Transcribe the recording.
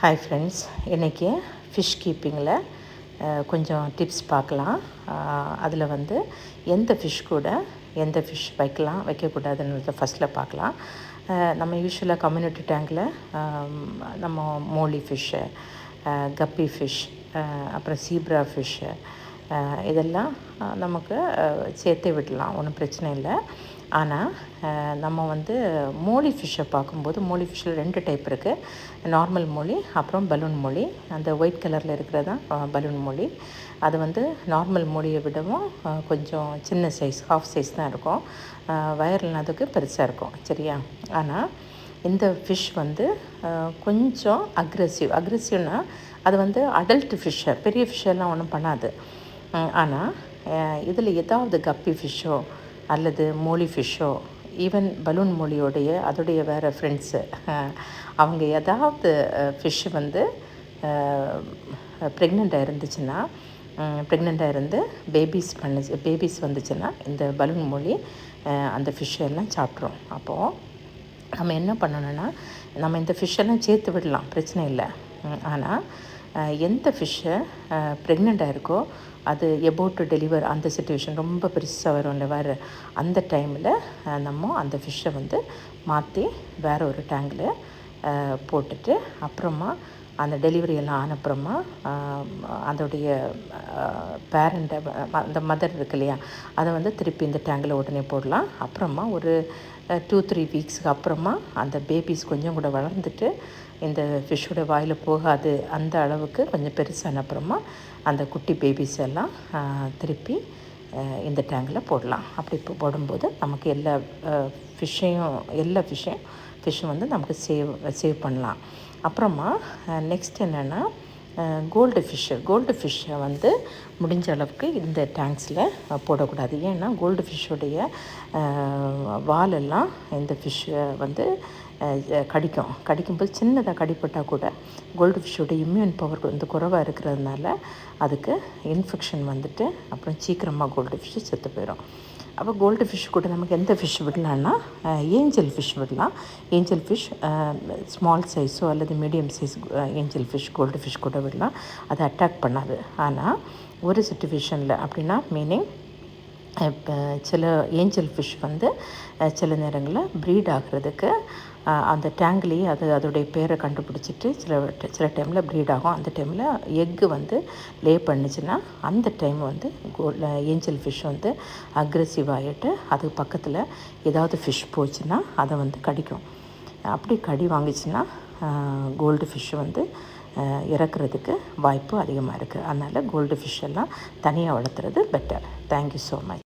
Hi friends இன்றைக்கி fish கீப்பிங்கில் கொஞ்சம் டிப்ஸ் பார்க்கலாம். அதில் வந்து எந்த ஃபிஷ் கூட எந்த ஃபிஷ் வைக்கலாம் வைக்கக்கூடாதுன்றத ஃபஸ்ட்டில் பார்க்கலாம். நம்ம யூஸ்வலாக கம்யூனிட்டி டேங்கில் நம்ம மோலி ஃபிஷ்ஷு கப்பி ஃபிஷ் அப்புறம் சீப்ரா ஃபிஷ்ஷு இதெல்லாம் நமக்கு சேர்த்து சேர்த்தே விடலாம். ஒன்றும் பிரச்சனை இல்லை. ஆனால் நம்ம வந்து மோலி ஃபிஷ்ஷை பார்க்கும்போது மோலி ஃபிஷ்ஷில் ரெண்டு டைப் இருக்குது நார்மல் மொழி அப்புறம் பலூன் மொழி அந்த ஒயிட் கலரில் இருக்கிறது தான் பலூன் மொழி அது வந்து நார்மல் மொழியை விடவும் கொஞ்சம் சின்ன சைஸ் ஹாஃப் சைஸ் தான் இருக்கும். வயரில் அதுக்கு பெருசாக இருக்கும் சரியா? ஆனால் இந்த ஃபிஷ் வந்து கொஞ்சம் அக்ரெசிவ் அக்ரெசிவ்னால் அது வந்து அடல்ட் ஃபிஷ்ஷை பெரிய ஃபிஷ்ஷெல்லாம் ஒன்றும் பண்ணாது. ஆனால் இதில் ஏதாவது கப்பி ஃபிஷ்ஷோ அல்லது மோலி ஃபிஷ்ஷோ ஈவன் பலூன் மொழியோடைய அதோடைய வேறு ஃப்ரெண்ட்ஸு அவங்க ஏதாவது ஃபிஷ் வந்து ப்ரெக்னெண்ட்டாக இருந்துச்சுன்னா ப்ரெக்னெண்ட்டாக இருந்து பேபிஸ் பண்ணுச்சு பேபிஸ் வந்துச்சுன்னா இந்த பலூன் மொழி அந்த ஃபிஷ்ஷெல்லாம் சாப்பிட்றோம். சாப்பிட்ரும் அப்போது நம்ம என்ன பண்ணணும்னா நம்ம இந்த ஃபிஷ்ஷெல்லாம் சேர்த்து விடலாம் பிரச்சனை இல்லை. ஆனால் எந்த ஃபிஷ்ஷை ப்ரெக்னெண்ட்டாக இருக்கோ அது எபோட் டு டெலிவர் அந்த சுச்சுவேஷன் ரொம்ப பெருசாக வரும்ல வேறு அந்த டைமில் நம்ம அந்த ஃபிஷ்ஷை வந்து மாற்றி வேறு ஒரு டேங்கில் போட்டுட்டு அப்புறமா அந்த டெலிவரி எல்லாம் ஆனப்புறமா அதோடைய பேரண்ட்டை அந்த மதர் இருக்கு இல்லையா அதை வந்து திருப்பி இந்த டேங்கில் உடனே போடலாம். அப்புறமா ஒரு டூ த்ரீ வீக்ஸுக்கு அப்புறமா அந்த பேபிஸ் கொஞ்சம் கூட வளர்ந்துட்டு இந்த ஃபிஷ்ஷோட வாயில் போகாது. அந்த அளவுக்கு கொஞ்சம் பெருசான அப்புறமா அந்த குட்டி பேபிஸ் எல்லாம் திருப்பி இந்த டேங்கில் போடலாம். அப்படி இப்போ போடும்போது நமக்கு எல்லா ஃபிஷ்ஷையும் எல்லா ஃபிஷ்ஷையும் ஃபிஷ்ஷும் வந்து நமக்கு சேவ் சேவ் பண்ணலாம். அப்புறமா நெக்ஸ்ட் என்னென்னா கோல்டு ஃபிஷ்ஷு கோல்டு ஃபிஷ்ஷை வந்து முடிஞ்ச அளவுக்கு இந்த டேங்க்ஸில் போடக்கூடாது. ஏன்னா கோல்டு ஃபிஷ்ஷுடைய வாலெல்லாம் இந்த ஃபிஷ்ஷை வந்து கடிக்கும். கடிக்கும்போது சின்னதாக கடிப்பட்டால் கூட கோல்டு ஃபிஷ்ஷோட இம்யூன் பவர் வந்து குறைவாக இருக்கிறதுனால அதுக்கு இன்ஃபெக்ஷன் வந்துட்டு அப்புறம் சீக்கிரமாக கோல்டு ஃபிஷ்ஷு செத்து போயிடும் அப்போ கோல்டு ஃபிஷ் கூட நமக்கு எந்த ஃபிஷ் விடலான்னா ஏஞ்சல் ஃபிஷ் விடலாம். ஏஞ்சல் ஃபிஷ் ஸ்மால் சைஸோ அல்லது medium size angel fish gold fish கூட விடலாம். அது அட்டாக் பண்ணாது. ஆனால் ஒரு சுச்சுவேஷனில் அப்படின்னா மீனிங் இப்போ சில ஏஞ்சல் ஃபிஷ் வந்து சில நேரங்களில் ப்ரீட் ஆகிறதுக்கு அந்த டேங்க்லேயே அது அதோடைய பேரை கண்டுபிடிச்சிட்டு சில சில டைமில் ப்ரீட் ஆகும். அந்த டைமில் எக்கு வந்து லே பண்ணுச்சுன்னா அந்த டைம் வந்து ஏஞ்சல் ஃபிஷ் வந்து அக்ரெசிவ் ஆகிட்டு அது பக்கத்தில் ஏதாவது ஃபிஷ் போச்சுன்னா அதை வந்து கடிக்கும். அப்படி கடி வாங்கிச்சுன்னா கோல்டு ஃபிஷ் வந்து இறக்குறதுக்கு வாய்ப்பு அதிகமாக இருக்குது அதனால் கோல்டு ஃபிஷ் எல்லாம் தனியாக வளர்த்துறது better thank you so much